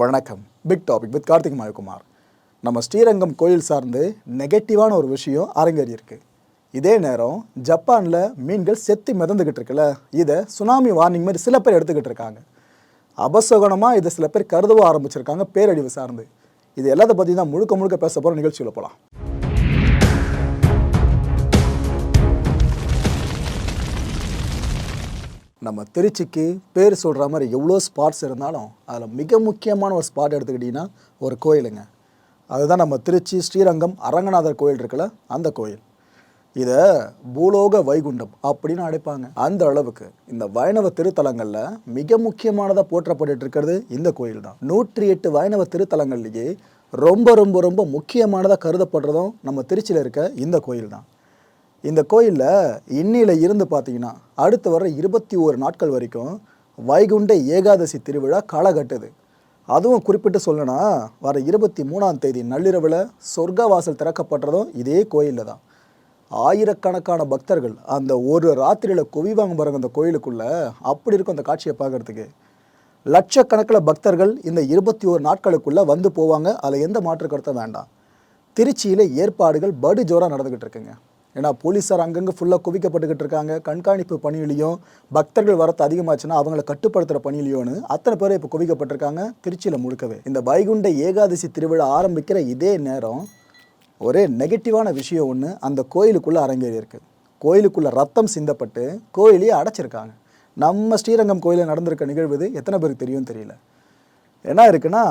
வணக்கம். Big topic with Karthik Mayakumar. நம்ம ஸ்ரீரங்கம் கோயில் சார்ந்து நெகட்டிவான ஒரு விஷயம் அரங்கேறி இருக்குது இதே நேரம் ஜப்பானில் மீன்கள் செத்து மிதந்துக்கிட்டு இருக்குல்ல? இதை சுனாமி வார்னிங் மாதிரி சில பேர் எடுத்துக்கிட்டு இருக்காங்க. அபசகுணமாக இதை சில பேர் கருதவ ஆரம்பிச்சிருக்காங்க பேரழிவு சார்ந்து. இது எல்லாத்த பற்றி தான் முழுக்க முழுக்க பேச போகிற நிகழ்ச்சியில் போகலாம் நம்ம திருச்சிக்கு பேர் சொல்கிற மாதிரி எவ்வளோ ஸ்பாட்ஸ் இருந்தாலும் அதில் மிக முக்கியமான ஒரு ஸ்பாட் எடுத்துக்கிட்டிங்கன்னா ஒரு கோயிலுங்க. அதுதான் நம்ம திருச்சி ஸ்ரீரங்கம் அரங்கநாதர் கோயில் இருக்குல்ல அந்த கோயில். இதை பூலோக வைகுண்டம் அப்படின்னு அழைப்பாங்க. அந்த அளவுக்கு இந்த வைணவ திருத்தலங்களில் மிக முக்கியமானதாக போற்றப்பட்டு இருக்கிறது இந்த கோயில் தான். நூற்றி எட்டு வைணவ திருத்தலங்கள்லேயே ரொம்ப ரொம்ப ரொம்ப முக்கியமானதாக கருதப்படுறதும் நம்ம திருச்சியில் இருக்க இந்த கோயில் தான். இந்த கோயிலில் இன்னில இருந்து பார்த்தீங்கன்னா அடுத்து வர இருபத்தி ஓரு நாட்கள் வரைக்கும் வைகுண்ட ஏகாதசி திருவிழா களை கட்டுது அதுவும் குறிப்பிட்டு சொல்லணும்னா வர இருபத்தி மூணாம் தேதி நள்ளிரவில் சொர்க்கவாசல் திறக்கப்படுறதும் இதே கோயிலில் தான். ஆயிரக்கணக்கான பக்தர்கள் அந்த ஒரு ராத்திரியில் குவிவாங்க பாருங்க அந்த கோயிலுக்குள்ளே. அப்படி இருக்கும் அந்த காட்சியை பார்க்கறதுக்கு. லட்சக்கணக்கில் பக்தர்கள் இந்த இருபத்தி ஓரு நாட்களுக்குள்ளே வந்து போவாங்க. அதில் எந்த மாற்று கருத்தும் வேண்டாம். திருச்சியில் ஏற்பாடுகள் படு ஜோராக நடந்துக்கிட்டு இருக்குங்க. ஏன்னா போலீஸார் அங்கங்கே ஃபுல்லாக குவிக்கப்பட்டுக்கிட்டு இருக்காங்க. கண்காணிப்பு பணியிலையும் பக்தர்கள் வரத்து அதிகமாச்சுன்னா அவங்கள கட்டுப்படுத்துகிற பணியிலையோன்னு அத்தனை பேர் இப்போ குவிக்கப்பட்டிருக்காங்க. திருச்சியில் முழுக்கவே. இந்த வைகுண்ட ஏகாதசி திருவிழா ஆரம்பிக்கிற இதே நேரம் ஒரே நெகட்டிவான விஷயம் ஒன்று அந்த கோயிலுக்குள்ளே அரங்கேறி இருக்குது கோயிலுக்குள்ளே ரத்தம் சிந்தப்பட்டு கோயிலையே அடைச்சிருக்காங்க. நம்ம ஸ்ரீரங்கம் கோயிலில் நடந்திருக்க நிகழ்வு இது. எத்தனை பேருக்கு தெரியும் தெரியல. என்ன இருக்குன்னா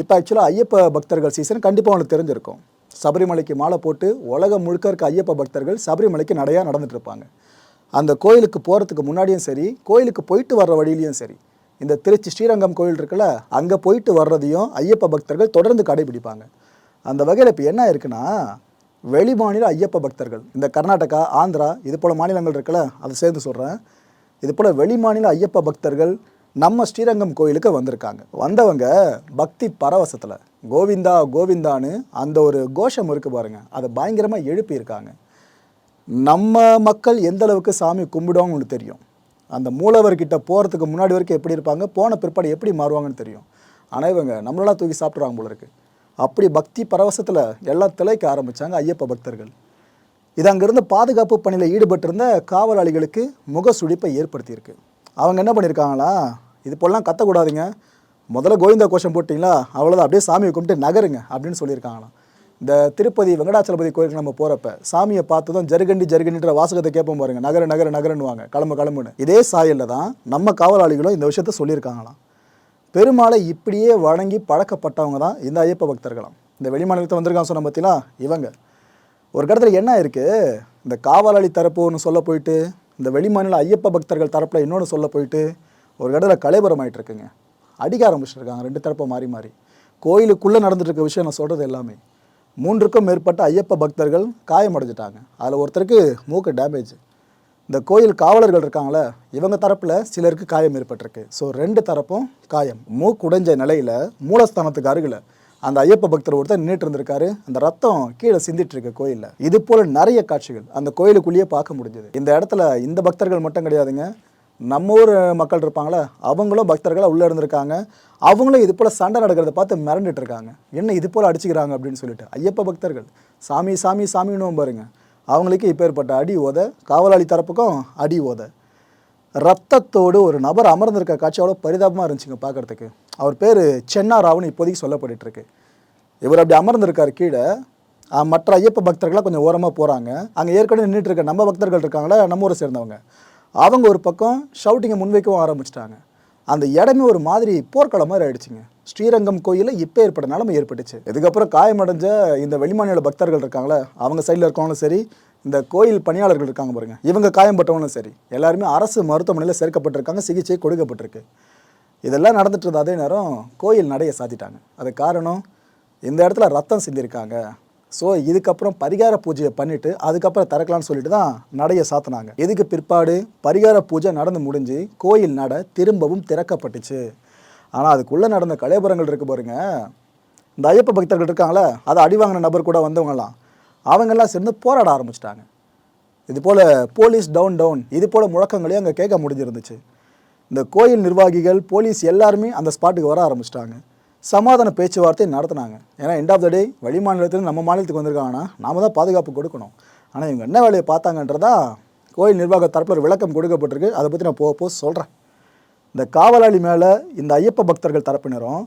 இப்போ ஆக்சுவலாக ஐயப்ப பக்தர்கள் சீசன் கண்டிப்பாக உங்களுக்கு தெரிஞ்சிருக்கும். சபரிமலைக்கு மாலை போட்டு உலகம் முழுக்க இருக்க ஐயப்ப பக்தர்கள் சபரிமலைக்கு நடையாக நடந்துட்டு இருப்பாங்க அந்த கோயிலுக்கு போகிறதுக்கு முன்னாடியும் சரி கோயிலுக்கு போயிட்டு வர்ற வழியிலையும் சரி இந்த திருச்சி ஸ்ரீரங்கம் கோயில் இருக்குல்ல அங்கே போயிட்டு வர்றதையும் ஐயப்ப பக்தர்கள் தொடர்ந்து கடைபிடிப்பாங்க. அந்த வகையில் இப்போ என்ன இருக்குன்னா வெளிமாநில ஐயப்ப பக்தர்கள் இந்த கர்நாடகா ஆந்திரா இது போல் மாநிலங்கள் இருக்குல்ல அதை சேர்ந்து சொல்கிறேன் இது போல் வெளிமாநில ஐயப்ப பக்தர்கள் நம்ம ஸ்ரீரங்கம் கோயிலுக்கு வந்திருக்காங்க. வந்தவங்க பக்தி பரவசத்தில். கோவிந்தா கோவிந்தான்னு அந்த ஒரு கோஷம் இருக்கு பாருங்க. அதை பயங்கரமாக எழுப்பியிருக்காங்க. நம்ம மக்கள் எந்த அளவுக்கு சாமி கும்பிடுவாங்கன்னு தெரியும். அந்த மூலவர்கிட்ட போகிறதுக்கு முன்னாடி வரைக்கும் எப்படி இருப்பாங்க? போன பிற்பாடு எப்படி மாறுவாங்கன்னு தெரியும். ஆனால் இவங்க நம்மளெல்லாம் தூக்கி சாப்பிட்றாங்க போல இருக்கு. அப்படி பக்தி பரவசத்தில் எல்லாம் திளைக்க ஆரம்பித்தாங்க ஐயப்ப பக்தர்கள். இது அங்கேருந்து பாதுகாப்பு பணியில் ஈடுபட்டிருந்த காவலாளிகளுக்கு முக சுழிப்பை ஏற்படுத்தியிருக்கு. அவங்க என்ன பண்ணியிருக்காங்களா? இது போலலாம் கத்தக்கூடாதுங்க. முதல்ல கோவிந்தா கோஷம் போட்டிங்களா? அவ்வளோதான் அப்படியே சாமியை கும்பிட்டு நகருங்க அப்படின்னு சொல்லியிருக்காங்களாம். இந்த திருப்பதி வெங்கடாச்சலபதி கோயிலுக்கு நம்ம போகிறப்ப சாமியை பார்த்ததும் ஜருகண்டி ஜருகண்டின்ற வாசகத்தை கேட்போம் பாருங்க. நகர நகர நகரன்னுவாங்க. கிளம்பு கிளம்புன்னு. இதே சாயலில் தான் நம்ம காவலாளிகளும் இந்த விஷயத்த சொல்லியிருக்காங்களாம். பெருமாளை இப்படியே வணங்கி பழக்கப்பட்டவங்க தான் இந்த ஐயப்ப பக்தர்களாம். இந்த வெளிமாநிலத்தை வந்திருக்காங்க சொன்ன பார்த்தீங்களா இவங்க. ஒரு கடத்தில் என்ன இருக்குது இந்த காவலாளி தரப்பு ஒன்று சொல்ல போயிட்டு இந்த வெளிமாநில ஐயப்ப பக்தர்கள் தரப்பில் இன்னொன்று சொல்ல போயிட்டு ஒரு இடத்துல கலைபுரம் ஆகிட்டு இருக்குங்க அடிக்க ஆரம்பிச்சிருக்காங்க ரெண்டு தரப்பும் மாறி மாறி. கோயிலுக்குள்ளே நடந்துட்டு இருக்க விஷயம் நான் சொல்கிறது எல்லாமே. மூன்றுக்கும் மேற்பட்ட ஐயப்ப பக்தர்கள் காயமடைஞ்சிட்டாங்க. அதில் ஒருத்தருக்கு மூக்கு டேமேஜ் இந்த கோயில் காவலர்கள் இருக்காங்களே இவங்க தரப்பில் சிலருக்கு காயம் ஏற்பட்டிருக்கு. ஸோ ரெண்டு தரப்பும் காயம். மூக்கு உடைஞ்ச நிலையில் மூலஸ்தானத்துக்கு அருகில் அந்த ஐயப்ப பக்தர் ஒருத்தர் நின்றுட்டு இருந்திருக்காரு. அந்த ரத்தம் கீழே சிந்திட்டு இருக்கு கோயிலில். இது போல நிறைய காட்சிகள் அந்த கோயிலுக்குள்ளேயே பார்க்க முடிஞ்சது. இந்த இடத்துல இந்த பக்தர்கள் மட்டும் கிடையாதுங்க. நம்ம ஊர் மக்கள் இருப்பாங்களே அவங்களும் பக்தர்களாக உள்ளே இருந்திருக்காங்க. அவங்களும் இது போல் சண்டை நடக்கிறத பார்த்து மிரண்டுட்டு இருக்காங்க என்ன இது போல் அடிச்சுக்கிறாங்க அப்படின்னு சொல்லிட்டு. ஐயப்ப பக்தர்கள் சாமி சாமி சாமின்னு பாருங்க. அவங்களுக்கு இப்பேற்பட்ட அடி ஓத காவலாளி தரப்புக்கும் அடி ஓத. ரத்தத்தோடு ஒரு நபர் அமர்ந்திருக்க காட்சி அவ்வளோ பரிதாபமாக இருந்துச்சுங்க பார்க்குறதுக்கு. அவர் பேர் சென்னாராவுன்னு இப்போதைக்கு சொல்லப்பட்டுருக்கு இருக்கு இவர் அப்படி அமர்ந்திருக்கார் கீழே. மற்ற ஐயப்ப பக்தர்களாக கொஞ்சம் ஓரமாக போகிறாங்க அங்கே ஏற்கனவே நின்றுட்டு இருக்க நம்ம பக்தர்கள் இருக்காங்களா நம்ம ஊரை சேர்ந்தவங்க. அவங்க ஒரு பக்கம் ஷவுட்டிங்கை முன்வைக்கவும் ஆரம்பிச்சிட்டாங்க. அந்த இடமே ஒரு மாதிரி போர்க்களம் மாதிரி ஆயிடுச்சுங்க. ஸ்ரீரங்கம் கோயிலில் இப்போ ஏற்பட்ட நிலைமை ஏற்பட்டுச்சு. இதுக்கப்புறம் காயமடைஞ்ச இந்த வெளிமாநில பக்தர்கள் இருக்காங்களே அவங்க சைடில் இருக்கவங்களும் சரி இந்த கோயில் பணியாளர்கள் இருக்காங்க பாருங்க இவங்க காயம்பட்டவங்களும் சரி எல்லாருமே அரசு மருத்துவமனையில் சேர்க்கப்பட்டிருக்காங்க சிகிச்சை கொடுக்கப்பட்டிருக்கு. இதெல்லாம் நடந்துட்டு இருந்த அதே நேரம் கோயில் நடைய சாத்திட்டாங்க. அது காரணம் இந்த இடத்துல ரத்தம் சிந்திருக்காங்க. ஸோ இதுக்கப்புறம் பரிகார பூஜையை பண்ணிட்டு அதுக்கப்புறம் திறக்கலாம்னு சொல்லிட்டு தான் நடையை சாத்தினாங்க. இதுக்கு பிற்பாடு? பரிகார பூஜை நடந்து முடிஞ்சு கோயில் நட திரும்பவும் திறக்கப்பட்டுச்சு. ஆனால் அதுக்குள்ளே நடந்த கலைபுரங்கள் இருக்கு பாருங்க. இந்த ஐயப்ப பக்தர்கள் இருக்காங்களே அதை அடி வாங்கின நபர் கூட வந்தவங்கலாம் அவங்கெல்லாம் சேர்ந்து போராட ஆரம்பிச்சிட்டாங்க. இது போல் போலீஸ் டவுன் டவுன் இது போல் முழக்கங்களையும் அங்கே கேட்க முடிஞ்சிருந்துச்சு. இந்த கோயில் நிர்வாகிகள் போலீஸ் எல்லாருமே அந்த ஸ்பாட்டுக்கு வர ஆரம்பிச்சிட்டாங்க. சமாதான பேச்சுவார்த்தை நடத்துனாங்க. ஏன்னா எண்ட் ஆஃப் த டே வெளி மாநிலத்தில் நம்ம மாநிலத்துக்கு வந்திருக்காங்கன்னா நாம தான் பாதுகாப்பு கொடுக்கணும். ஆனால் இவங்க என்ன வேலையை பார்த்தாங்கன்றதா கோயில் நிர்வாக தரப்பில் விளக்கம் கொடுக்கப்பட்டிருக்கு. அதை பற்றி நான் போக போக சொல்கிறேன் இந்த காவலாளி மேலே இந்த ஐயப்ப பக்தர்கள் தரப்பினரும்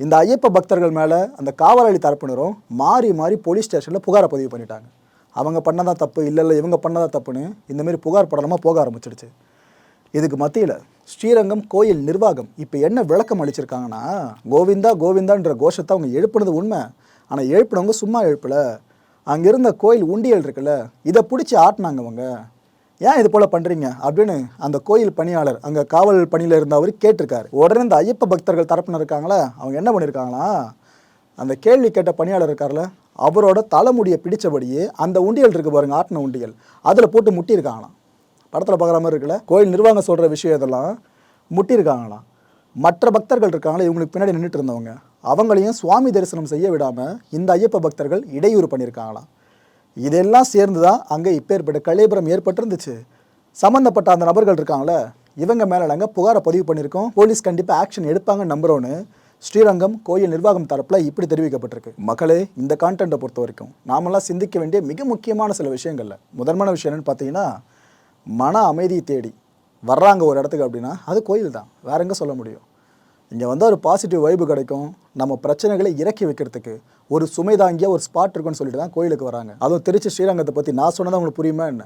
இந்த ஐயப்ப பக்தர்கள் மேலே அந்த காவலாளி தரப்பினரும் மாறி மாறி போலீஸ் ஸ்டேஷனில் புகாரை பதிவு பண்ணிட்டாங்க. அவங்க பண்ணதான் தப்பு இல்லை இல்லை இவங்க பண்ணதான் தப்புன்னு இந்தமாரி புகார் படலமாக போக ஆரம்பிச்சிடுச்சு. இதுக்கு மத்தியில் ஸ்ரீரங்கம் கோயில் நிர்வாகம் இப்போ என்ன விளக்கம் அளிச்சிருக்காங்கன்னா கோவிந்தா கோவிந்தான்ற கோஷத்தை அவங்க எழுப்புனது உண்மை. ஆனால் எழுப்புனவங்க சும்மா எழுப்பல. அங்கே இருந்த கோயில் உண்டியல் இருக்குல்ல இதை பிடிச்சி ஆட்டினாங்க அவங்க ஏன் இது போல் பண்ணுறீங்க அப்படின்னு அந்த கோயில் பணியாளர் அங்கே காவல் பணியில் இருந்தவர் கேட்டிருக்காரு. உடனே இந்த ஐயப்ப பக்தர்கள் தரப்பினர் இருக்காங்களா அவங்க என்ன பண்ணியிருக்காங்களா அந்த கேள்வி கேட்ட பணியாளர் இருக்கார்ல அவரோட தலைமுடியை பிடித்தபடியே அந்த உண்டியல் இருக்கு பாருங்க ஆட்டின உண்டியல். அதில் போட்டு முட்டியிருக்காங்களாம். படத்தில் பார்க்குற மாதிரி இருக்குல்ல? கோயில் நிர்வாகம் சொல்கிற விஷயம் இதெல்லாம் முட்டியிருக்காங்களாம் மற்ற பக்தர்கள் இருக்காங்களே? இவங்களுக்கு பின்னாடி நின்றுட்டு இருந்தவங்க. அவங்களையும் சுவாமி தரிசனம் செய்ய விடாமல் இந்த ஐயப்ப பக்தர்கள் இடையூறு பண்ணியிருக்காங்களாம் இதெல்லாம் சேர்ந்து தான் அங்கே இப்பேற்பட்ட கலேபரம் ஏற்பட்டிருந்துச்சு. சம்மந்தப்பட்ட அந்த நபர்கள் இருக்காங்களே இவங்க மேலே நாங்கள் புகாரை பதிவு பண்ணியிருக்கோம். போலீஸ் கண்டிப்பாக ஆக்ஷன் எடுப்பாங்கன்னு நம்புகிறோன்னு ஸ்ரீரங்கம் கோயில் நிர்வாகம் தரப்பில் இப்படி தெரிவிக்கப்பட்டிருக்கு. மக்களே இந்த கான்டென்ட்டை பொறுத்த வரைக்கும் நாமெல்லாம் சிந்திக்க வேண்டிய மிக முக்கியமான சில விஷயங்கள்ல. முதன்மையான விஷயம் என்னென்னு பார்த்தீங்கன்னா மன அமைதியை தேடி வர்றாங்க ஒரு இடத்துக்கு அப்படின்னா அது கோயில் தான். வேற எங்கே சொல்ல முடியும்? இங்கே வந்து ஒரு பாசிட்டிவ் வைப்பு கிடைக்கும். நம்ம பிரச்சனைகளை இறக்கி வைக்கிறதுக்கு ஒரு சுமை தாங்கிய ஒரு ஸ்பாட் இருக்குன்னு சொல்லிட்டு தான் கோயிலுக்கு வராங்க. அதுவும் திருச்சி ஸ்ரீரங்கத்தை பற்றி நான் சொன்னது உங்களுக்கு புரியுமா என்ன?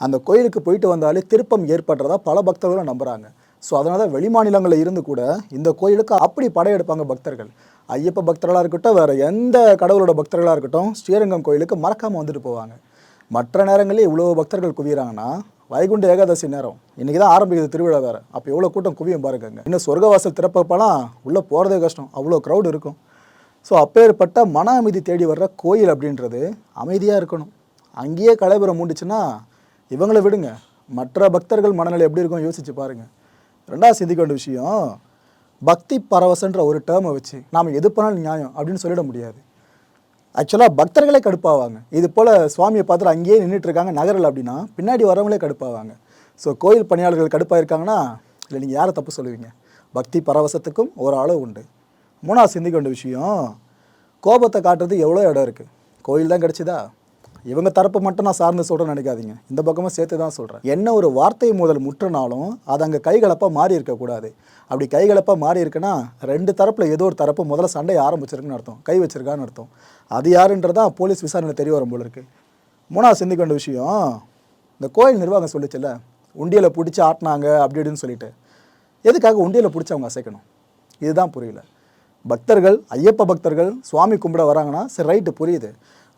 அந்த கோயிலுக்கு போயிட்டு வந்தாலே திருப்பம் ஏற்படுறதா பல பக்தர்களும் நம்புகிறாங்க ஸோ அதனால தான் வெளி மாநிலங்களில் இருந்து கூட இந்த கோயிலுக்கு அப்படி படையெடுப்பாங்க பக்தர்கள். ஐயப்ப பக்தர்களாக இருக்கட்டும் வேறு எந்த கடவுளோட பக்தர்களாக இருக்கட்டும் ஸ்ரீரங்கம் கோயிலுக்கு மறக்காமல் வந்துட்டு போவாங்க. மற்ற நேரங்களில் இவ்வளோ பக்தர்கள் குவிகிறாங்கன்னா வைகுண்ட ஏகாதசி நேரம். இன்றைக்கி தான் ஆரம்பிக்குது திருவிழா வேறு. அப்போ எவ்வளோ கூட்டம் குவியும் பாருங்க இன்னும் சொர்க்கவாசல் திறப்பப்பெல்லாம் உள்ளே போகிறதே கஷ்டம். அவ்வளோ க்ரௌட் இருக்கும். ஸோ அப்பேற்பட்ட மன அமைதி தேடி வர்ற கோயில் அப்படின்றது அமைதியாக இருக்கணும். அங்கேயே கலைபுரம் மூண்டுச்சுன்னா இவங்களை விடுங்க. மற்ற பக்தர்கள் மனநிலை எப்படி இருக்கும் யோசிச்சு பாருங்கள் ரெண்டாவது சிந்திக்க வேண்டிய விஷயம் பக்தி பரவசன்ற ஒரு டேர்மை வச்சு நாம் எது பண்ணாலும் நியாயம் அப்படின்னு சொல்லிட முடியாது. ஆக்சுவலாக பக்தர்களே கடுப்பாவாங்க. இது போல் சுவாமியை பார்த்துட்டு அங்கேயே நின்றுட்டு இருக்காங்க நகரில் அப்படின்னா பின்னாடி வரவங்களே கடுப்பாவாங்க. ஸோ கோயில் பணியாளர்கள் கடுப்பாக இருக்காங்கன்னா இல்லை நீங்கள் யாரை தப்பு சொல்லுவீங்க? பக்தி பரவசத்துக்கும் ஒரு அளவு உண்டு. மூணாவது சிந்திக்க வேண்டிய விஷயம் கோபத்தை காட்டுறது எவ்வளோ இடம் இருக்குது கோயில் தான் கிடச்சிதா? இவங்க தரப்பு மட்டும் நான் சார்ந்து சொல்கிறேன்னு நினைக்காதீங்க. இந்த பக்கமும் சேர்த்து தான் சொல்கிறேன் என்ன ஒரு வார்த்தை முதல் முற்றினாலும் அது அங்கே கைகலப்பாக மாறி இருக்கக்கூடாது. அப்படி கைகலப்பாக மாறி இருக்குன்னா ரெண்டு தரப்பில் ஏதோ ஒரு தரப்பு முதல்ல சண்டையை ஆரம்பிச்சிருக்குன்னு அர்த்தம். கை வச்சிருக்கான்னு அர்த்தம். அது யாருன்றதான் போலீஸ் விசாரணையில் தெரிய வரும் போல இருக்கு. மூணாவது சிந்திக்க வேண்டிய விஷயம் இந்த கோயில் நிர்வாகம் சொல்லிச்சுல்ல உண்டியலை பிடிச்சி ஆட்டினாங்க அப்படி இப்படின்னு சொல்லிட்டு. எதுக்காக உண்டியலை பிடிச்சி அவங்க அசைக்கணும்? இதுதான் புரியல. பக்தர்கள் ஐயப்ப பக்தர்கள் சுவாமி கும்பிட வராங்கன்னா சரி ரைட்டு புரியுது.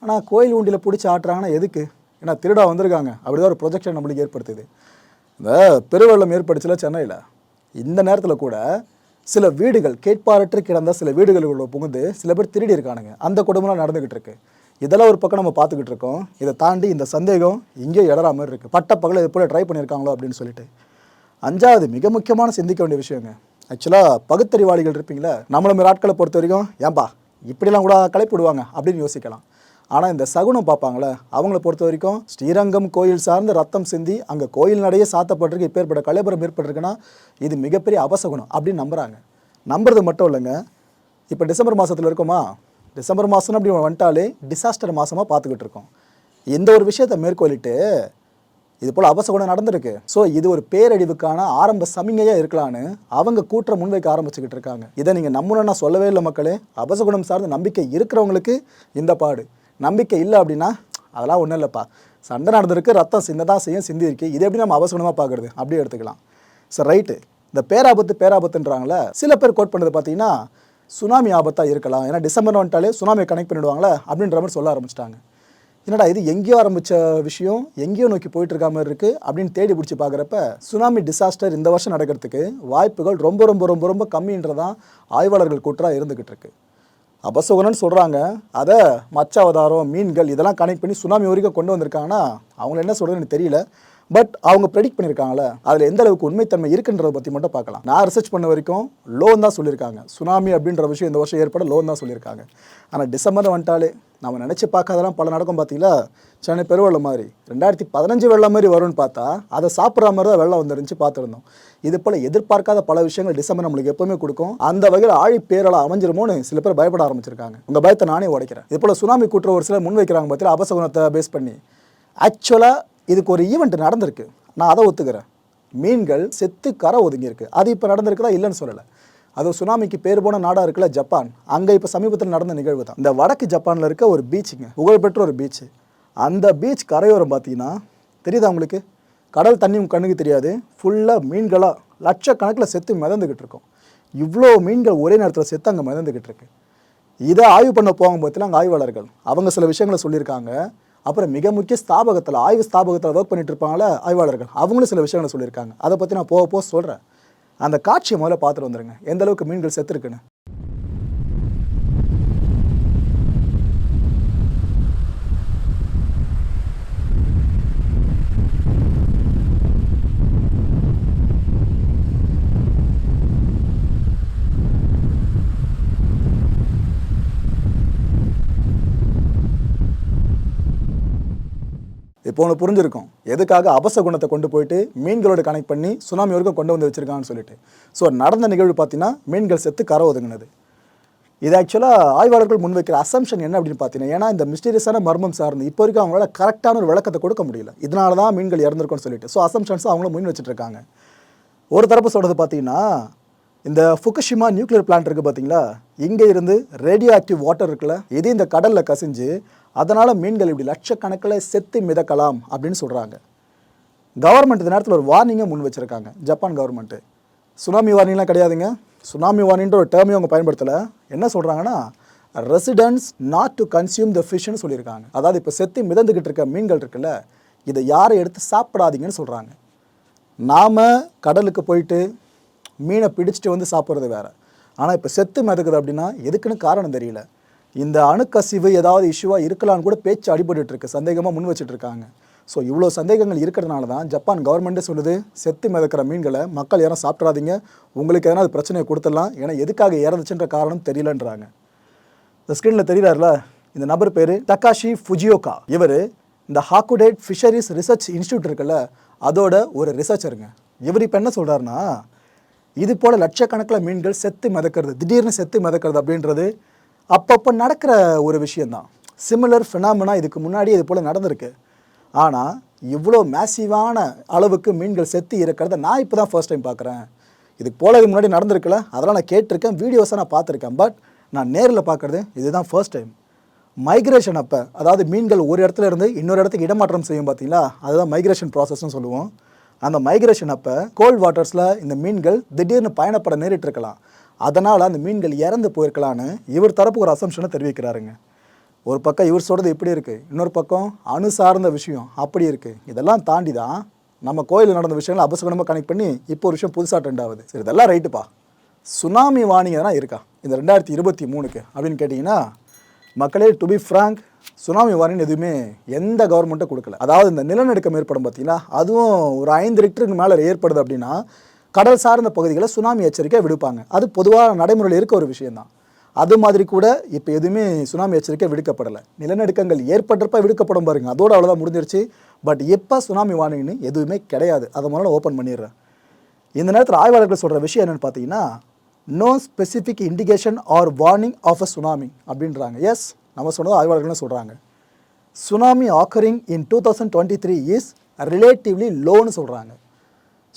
ஆனால் கோயில் உண்டியில் பிடிச்சி ஆட்டுறாங்கன்னா எதுக்கு? ஏன்னா திருடா வந்திருக்காங்க. அப்படிதான் ஒரு ப்ரொஜெக்ஷன் நம்மளுக்கு ஏற்படுத்துது. இந்த பெருவெள்ளம் ஏற்படுச்சுல சென்னையில். இந்த நேரத்தில் கூட சில வீடுகள் கேட்பாரற்று கிடந்த சில வீடுகளுக்குள்ள புகுந்து சில பேர் திருடி இருக்கானுங்க. அந்த குடும்பம்லாம் நடந்துக்கிட்டு இருக்கு. இதெல்லாம் ஒரு பக்கம் நம்ம பார்த்துக்கிட்டு இருக்கோம். இதை தாண்டி இந்த சந்தேகம் இங்கே இடறா மாதிரி இருக்குது பட்ட இது போல் ட்ரை பண்ணியிருக்காங்களோ அப்படின்னு சொல்லிட்டு. அஞ்சாவது மிக முக்கியமான சிந்திக்க வேண்டிய விஷயங்க. ஆக்சுவலாக பகுத்தறிவாளிகள் இருப்பீங்களே நம்மள மாதிரி ஆட்களை பொறுத்த வரைக்கும் ஏன்பா இப்படிலாம் கூட கலைப்பிடுவாங்க அப்படின்னு யோசிக்கலாம். ஆனால் இந்த சகுனம் பார்ப்பாங்களே அவங்கள பொறுத்த வரைக்கும் ஸ்ரீரங்கம் கோயில் சார்ந்த ரத்தம் சிந்தி அங்கே கோயில் நடையே சாத்தப்பட்டிருக்கு இப்பேற்பட்ட கலைபுரம் ஏற்பட்டிருக்குன்னா இது மிகப்பெரிய அபசகுனம் அப்படின்னு நம்புகிறாங்க நம்புறது மட்டும் இல்லைங்க. இப்போ டிசம்பர் மாதத்தில் இருக்கோமா? டிசம்பர் மாதம் அப்படி வந்துட்டாலே டிசாஸ்டர் மாதமாக பார்த்துக்கிட்டு இருக்கோம். இந்த ஒரு விஷயத்தை மேற்கொள்ளிட்டு இது போல் அபசகுணம் நடந்திருக்கு. ஸோ இது ஒரு பேரழிவுக்கான ஆரம்ப சமிங்கையாக இருக்கலான்னு அவங்க கூற்ற முன்வைக்க ஆரம்பிச்சுக்கிட்டு இருக்காங்க. இதை நீங்கள் நம்பணும்னா சொல்லவே இல்லை மக்களே. அபசகுணம் சார்ந்த நம்பிக்கை இருக்கிறவங்களுக்கு இந்த பாடு. நம்பிக்கை இல்லை அப்படின்னா அதெல்லாம் ஒன்றும் இல்லைப்பா. சண்டை நடந்திருக்கு ரத்தம் சிந்ததான் செய்யும் சிந்தி இருக்குது இது எப்படி நம்ம அவசரமாக பார்க்குறது? அப்படியே எடுத்துக்கலாம். சார் ரைட்டு இந்த பேராபத்து பேராபத்துன்றாங்களே சில பேர் கோட் பண்ணது பார்த்தீங்கன்னா சுனாமி ஆபத்தாக இருக்கலாம். ஏன்னா டிசம்பர் வந்துட்டாலே சுனாமியை கனெக்ட் பண்ணிடுவாங்களே அப்படின்ற மாதிரி சொல்ல ஆரம்பிச்சிட்டாங்க. என்னடா இது எங்கேயோ ஆரம்பித்த விஷயம் எங்கேயோ நோக்கி போயிட்டு இருக்க மாதிரி இருக்குது அப்படின்னு தேடி பிடிச்சி பார்க்குறப்ப சுனாமி டிசாஸ்டர் இந்த வருஷம் நடக்கிறதுக்கு வாய்ப்புகள் ரொம்ப ரொம்ப ரொம்ப ரொம்ப கம்மின்றதான் ஆய்வாளர்கள் கூற்றாக இருந்துக்கிட்டு இருக்கு. அபசகுணம்னு சொல்கிறாங்க அதை மச்ச அவதாரம் மீன்கள் இதெல்லாம் கனெக்ட் பண்ணி சுனாமி வரைக்கும் கொண்டு வந்திருக்காங்கன்னா அவங்கள என்ன சொல்கிறதுன்னு தெரியல. பட் அவங்க ப்ரெடிக்ட் பண்ணியிருக்காங்களே அதில் எந்த அளவுக்கு உண்மைத்தன்மை இருக்குன்றதை பற்றி மட்டும் பார்க்கலாம். நான் ரிசர்ச் பண்ண வரைக்கும் லோன் தான் சொல்லியிருக்காங்க. சுனாமி அப்படின்ற விஷயம் இந்த வருஷம் ஏற்பட லோன் தான் சொல்லியிருக்காங்க. ஆனால் டிசம்பர் வந்துட்டாலே நம்ம நினச்சி பார்க்காதெல்லாம் பல நடக்கும் பார்த்தீங்களா சென்னை பெருவெள்ளம் மாதிரி. ரெண்டாயிரத்தி பதினஞ்சு வெள்ளம் மாதிரி வரும்னு பார்த்தா அதை சாப்பிட்ற மாதிரி தான் வெள்ளம் வந்துருந்துச்சு பார்த்துருந்தோம். இது போல் எதிர்பார்க்காத பல விஷயங்கள் டிசம்பர் நம்மளுக்கு எப்பவுமே கொடுக்கும். அந்த வகையில் ஆழி பேரலை அமைஞ்சிருமோன்னு சில பேர் பயப்பட ஆரம்பிச்சிருக்காங்க. உங்கள் பயத்தை நானே உடைக்கிறேன். இது போல் சுனாமி கூட்டுற ஒரு சிலர் முன் வைக்கிறாங்க பார்த்தீங்களா அபசகுணத்தை பேஸ் பண்ணி. ஆக்சுவலாக இதுக்கு ஒரு ஈவெண்ட் நடந்திருக்கு. நான் அதை ஒத்துக்கிறேன். மீன்கள் செத்து கரை ஒதுங்கியிருக்கு. அது இப்போ நடந்திருக்குதா இல்லைன்னு சொல்லலை. அது சுனாமிக்கு பேர் போன நாடாக இருக்குல்ல ஜப்பான். அங்கே இப்போ சமீபத்தில் நடந்த நிகழ்வு தான். இந்த வடக்கு ஜப்பானில் இருக்க ஒரு பீச்சுங்க புகழ்பெற்ற ஒரு பீச்சு அந்த பீச் கரையோரம் பார்த்தீங்கன்னா தெரியுதா உங்களுக்கு? கடல் தண்ணி கண்ணுக்கு தெரியாது. ஃபுல்லாக மீன்களாக லட்சக்கணக்கில் செத்து மிதந்துக்கிட்டு இருக்கும். இவ்வளோ மீன்கள் ஒரே நேரத்தில் செத்து அங்கே மிதந்துக்கிட்டு இருக்கு. இதை ஆய்வு பண்ண போகும் பார்த்தீங்கன்னா அங்கே ஆய்வாளர்கள் அவங்க சில விஷயங்களை சொல்லியிருக்காங்க. அப்புறம் மிக முக்கிய ஸ்தாபகத்தில் ஆய்வு ஸ்தாபகத்தில் ஒர்க் பண்ணிட்டு இருப்பாங்களே ஆய்வாளர்கள். அவங்களும் சில விஷயங்களை சொல்லியிருக்காங்க. அதை பற்றி நான் போக போக சொல்கிறேன் அந்த காட்சியை முதல்ல பார்த்துட்டு வந்துடுங்க எந்த அளவுக்கு மீன்கள் செத்துருக்குன்னு. போன புரிஞ்சிருக்கும். எதுக்காக அபச குணத்தை கொண்டு போயிட்டு மீன்களோட கனெக்ட் பண்ணி சுனாமி வரைக்கும் கொண்டு வந்து வச்சுருக்கான்னு சொல்லிட்டு. ஸோ நடந்த நிகழ்வு பார்த்தீங்கன்னா மீன்கள் செத்து கரை ஒதுங்கினது. இது ஆக்சுவலாக ஆய்வாளர்கள் முன்வைக்கிற அசம்ஷன் என்ன அப்படின்னு பார்த்தீங்கன்னா ஏன்னா இந்த மிஸ்டீரியஸான மர்மம் சார்ந்து இப்போ வரைக்கும் அவங்களால கரெக்டான ஒரு விளக்கத்தை கொடுக்க முடியல. இதனால தான் மீன்கள் இறந்துருக்கும்னு சொல்லிட்டு. ஸோ அசம்ஷன்ஸ் அவங்களும் முன் வச்சுட்ருக்காங்க. ஒரு தரப்பு சொல்கிறது பார்த்தீங்கன்னா இந்த ஃபுக்குஷிமா நியூக்ளியர் பிளான்ட் இருக்குது பார்த்தீங்களா இங்கே இருந்து ரேடியோ ஆக்டிவ் வாட்டர் இருக்குல்ல இது இந்த கடலில் கசிஞ்சு அதனால் மீன்கள் இப்படி லட்சக்கணக்கில் செத்து மிதக்கலாம் அப்படின்னு சொல்கிறாங்க கவர்மெண்ட் இந்த நேரத்தில் ஒரு வார்னிங்கை முன் வச்சுருக்காங்க. ஜப்பான் கவர்மெண்ட்டு சுனாமி வார்னிங்லாம் கிடையாதுங்க. சுனாமி வார்னின்ற ஒரு டேர்மையும் அவங்க பயன்படுத்தலை. என்ன சொல்கிறாங்கன்னா residents not to consume the ஃபிஷ்னு சொல்லியிருக்காங்க. அதாவது இப்போ செத்து மிதந்துக்கிட்டு இருக்க மீன்கள் இருக்குல்ல இதை யாரும் எடுத்து சாப்பிடாதீங்கன்னு சொல்கிறாங்க நாம் கடலுக்கு போயிட்டு மீனை பிடிச்சிட்டு வந்து சாப்பிட்றது வேறு. ஆனால் இப்போ செத்து மிதக்குது அப்படின்னா எதுக்குன்னு காரணம் தெரியல. இந்த அணுக்கசிவு ஏதாவது இஷ்யூவாக இருக்கலாம்னு கூட பேச்சு அடிபட்டு இருக்கு. சந்தேகமாக முன் வச்சுட்டு இருக்காங்க. ஸோ இவ்வளோ சந்தேகங்கள் இருக்கிறதுனால தான் ஜப்பான் கவர்மெண்ட்டே சொல்லுது செத்து மிதக்கிற மீன்களை மக்கள் யாரும் சாப்பிட்றாதீங்க உங்களுக்கு எதனா அது பிரச்சனையை கொடுத்துடலாம். ஏன்னா எதுக்காக இறந்துச்சுன்ற காரணம் தெரியலன்றாங்க. இந்த ஸ்க்ரீனில் தெரியுறாருல? இந்த நபர் பேர் தக்காஷி ஃபுஜியோகா. இவர் இந்த ஹாக்குடேட் ஃபிஷரிஸ் ரிசர்ச் இன்ஸ்டியூட் இருக்குல்ல அதோட ஒரு ரிசர்ச்சருங்க இவர் இப்போ என்ன சொல்கிறாருன்னா இது போல் லட்சக்கணக்கில் மீன்கள் செத்து மிதக்கிறது திடீர்னு செத்து மிதக்கிறது அப்படின்றது அப்பப்போ நடக்கிற ஒரு விஷயந்தான். சிமிலர் ஃபினாமினா இதுக்கு முன்னாடி இது போல் நடந்திருக்கு. ஆனால் இவ்வளோ மேசிவான அளவுக்கு மீன்கள் செத்து இருக்கிறத நான் இப்போ தான் ஃபர்ஸ்ட் டைம் பார்க்குறேன் இதுக்கு போல இது முன்னாடி நடந்திருக்குல்ல அதெல்லாம் நான் கேட்டிருக்கேன் வீடியோஸாக நான் பார்த்துருக்கேன். பட் நான் நேரில் பார்க்குறது இதுதான் ஃபர்ஸ்ட் டைம் மைக்ரேஷன் அப்போ அதாவது மீன்கள் ஒரு இடத்துல இருந்து இன்னொரு இடத்துக்கு இடமாற்றம் செய்யும் பார்த்தீங்களா அதுதான் மைக்ரேஷன் ப்ராசஸ்னு சொல்லுவோம். அந்த மைக்ரேஷன் அப்போ கோல்ட் வாட்டர்ஸில் இந்த மீன்கள் திடீர்னு பயணப்பட நேரிட்டு இருக்கலாம் அதனால் அந்த மீன்கள் இறந்து போயிருக்கலான்னு இவர் தரப்பு ஒரு அசம்ஷனை தெரிவிக்கிறாருங்க. ஒரு பக்கம் இவர் சொல்கிறது இப்படி இருக்குது இன்னொரு பக்கம் அணு சார்ந்த விஷயம் அப்படி இருக்குது இதெல்லாம் தாண்டி தான் நம்ம கோயிலில் நடந்த விஷயங்களை அபசகுணமாக கனெக்ட் பண்ணி இப்போ ஒரு விஷயம் புதுசாக ட்ரெண்ட் ஆகுது. சரி இதெல்லாம் ரைட்டுப்பா சுனாமி வார்னிங் எதனா இருக்கா? இந்த ரெண்டாயிரத்தி இருபத்தி மூணுக்கு அப்படின்னு கேட்டிங்கன்னா மக்களே to be frank tsunami warning எதுவுமே எந்த கவர்மெண்ட்டும் கொடுக்கல. அதாவது இந்த நிலநடுக்கம் ஏற்படும் பார்த்தீங்களா அதுவும் ஒரு ஐந்து லிட்டருக்கு மேலே ஏற்படுது அப்படின்னா கடல் சார்ந்த பகுதிகளை சுனாமி எச்சரிக்கை விடுப்பாங்க. அது பொதுவாக நடைமுறையில் இருக்க ஒரு விஷயம்தான். அது மாதிரி கூட இப்போ எதுவுமே சுனாமி எச்சரிக்கை விடுக்கப்படலை. நிலநடுக்கங்கள் ஏற்பட்டப்ப விடுக்கப்படும் பாருங்க. அதோட அவ்வளோதான் முடிஞ்சிருச்சு. பட் எப்போ சுனாமி வார்னிங்னு எதுவுமே கிடையாது. அதை முதல்ல ஓப்பன் பண்ணிடுறேன். இந்த நேரத்தில் ஆய்வாளர்கள் சொல்கிற விஷயம் என்னென்னு பார்த்தீங்கன்னா no specific indication or warning of a tsunami அப்படின்றாங்க. எஸ் நம்ம சொன்னது ஆய்வாளர்கள்னு சொல்கிறாங்க tsunami occurring in two thousand twenty three is relatively லோன்னு சொல்கிறாங்க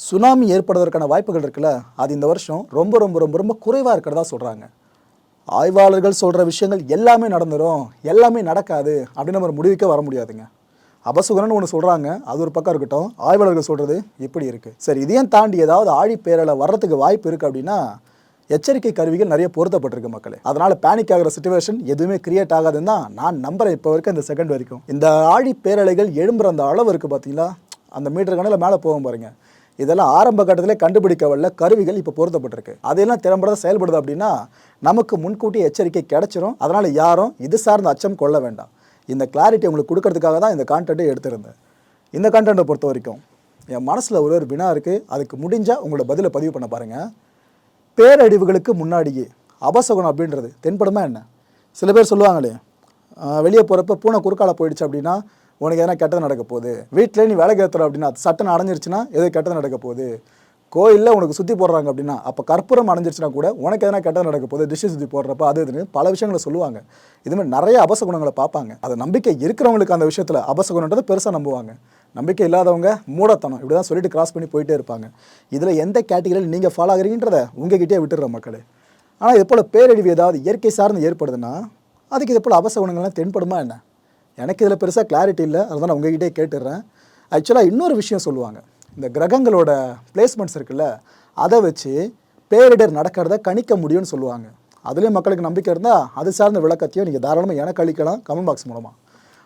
சுனாமி ஏற்படுவதற்கான வாய்ப்புகள் இருக்குல்ல அது இந்த வருஷம் ரொம்ப ரொம்ப ரொம்ப ரொம்ப குறைவாக இருக்கிறதா சொல்கிறாங்க ஆய்வாளர்கள் சொல்கிற விஷயங்கள் எல்லாமே நடந்துரும் எல்லாமே நடக்காது அப்படின்னு நம்ம ஒரு முடிவுக்கே வர முடியாதுங்க. அபசுகரன் ஒன்று சொல்கிறாங்க அது ஒரு பக்கம் இருக்கட்டும் ஆய்வாளர்கள் சொல்கிறது இப்படி இருக்குது சரி இதையும் தாண்டி ஏதாவது ஆழி பேரலை வர்றதுக்கு வாய்ப்பு இருக்குது அப்படின்னா எச்சரிக்கை கருவிகள் நிறைய பொருத்தப்பட்டிருக்கு மக்களே. அதனால் பேனிக் ஆகிற சுச்சுவேஷன் எதுவுமே கிரியேட் ஆகாதுன்னு தான் நான் நம்புறேன் இப்போ வரைக்கும் இந்த செகண்ட் வரைக்கும். இந்த ஆழி பேரலைகள் எழும்புற அந்த அளவு இருக்குது பார்த்தீங்களா அந்த மீட்டர் கணக்கில் மேலே போகும் பாருங்கள் இதெல்லாம் ஆரம்ப கட்டத்திலே கண்டுபிடிக்க வல்ல கருவிகள் இப்போ பொருத்தப்பட்டிருக்கு. அதெல்லாம் திறம்பட செயல்படுது அப்படின்னா நமக்கு முன்கூட்டி எச்சரிக்கை கிடைச்சிரும். அதனால் யாரும் இது சார்ந்த அச்சம் கொள்ள வேண்டாம். இந்த கிளாரிட்டி உங்களுக்கு கொடுக்கறதுக்காக தான் இந்த கான்டென்ட்டை எடுத்திருந்தேன். இந்த கான்டென்ட்டை பொறுத்த வரைக்கும் என் மனசில் ஒரு ஒரு வினா இருக்குது அதுக்கு முடிஞ்சால் உங்களோட பதிலை பதிவு பண்ண பாருங்கள் பேரழிவுகளுக்கு முன்னாடியே அபசகுணம் அப்படின்றது தென்படுமா என்ன? சில பேர் சொல்லுவாங்களே வெளியே போகிறப்ப பூனை குறுக்கால போயிடுச்சு அப்படின்னா உனக்கு எதனா கெட்டது நடக்க போகுது? வீட்டில் நீ வேலை கேத்துற அப்படின்னா அது சட்டன் அடைஞ்சிருச்சுன்னா எதோ கெட்டது நடக்க போகுது? கோயிலில் உனக்கு சுற்றி போடுறாங்க அப்படின்னா அப்போ கற்பூரம் அடைஞ்சிருச்சுன்னா கூட உனக்கு எதனா கெட்டது நடக்க போகுது? திசை சுற்றி போடுறப்ப அது இதுன்னு பல விஷயங்களை சொல்லுவாங்க. இதுமாதிரி நிறைய அபசகுணங்களை பார்ப்பாங்க. அது நம்பிக்கை இருக்கிறவங்களுக்கு அந்த விஷயத்தில் அபசகுணன்றதை பெருசாக நம்புவாங்க. நம்பிக்கை இல்லாதவங்க மூடத்தனம் இப்படி தான் சொல்லிட்டு கிராஸ் பண்ணி போயிட்டே இருப்பாங்க. இதில் எந்த கேட்டகரியில் நீங்கள் ஃபாலோ ஆகுறீங்கன்றத உங்ககிட்டயே விட்டுடுற மக்களே. ஆனால் இது போல் பேரழிவு ஏதாவது இயற்கை சார்ந்து ஏற்படுதுன்னா அதுக்கு இது போல் அபசகுணங்கள்லாம் தென்படுமா என்ன? எனக்கு இதில் பெருசாக கிளாரிட்டி இல்லை. அதுதான் நான் உங்ககிட்டே கேட்டுடுறேன். ஆக்சுவலாக இன்னொரு விஷயம் சொல்லுவாங்க. இந்த கிரகங்களோட பிளேஸ்மெண்ட்ஸ் இருக்குல்ல அதை வச்சு பேரிடர் நடக்கிறத கணிக்க முடியும்னு சொல்லுவாங்க. அதுலேயும் மக்களுக்கு நம்பிக்கை இருந்தால் அது சார்ந்த விளக்கத்தையும் நீங்கள் தாராளமாக எனக்கு அளிக்கலாம் கமெண்ட் பாக்ஸ் மூலமாக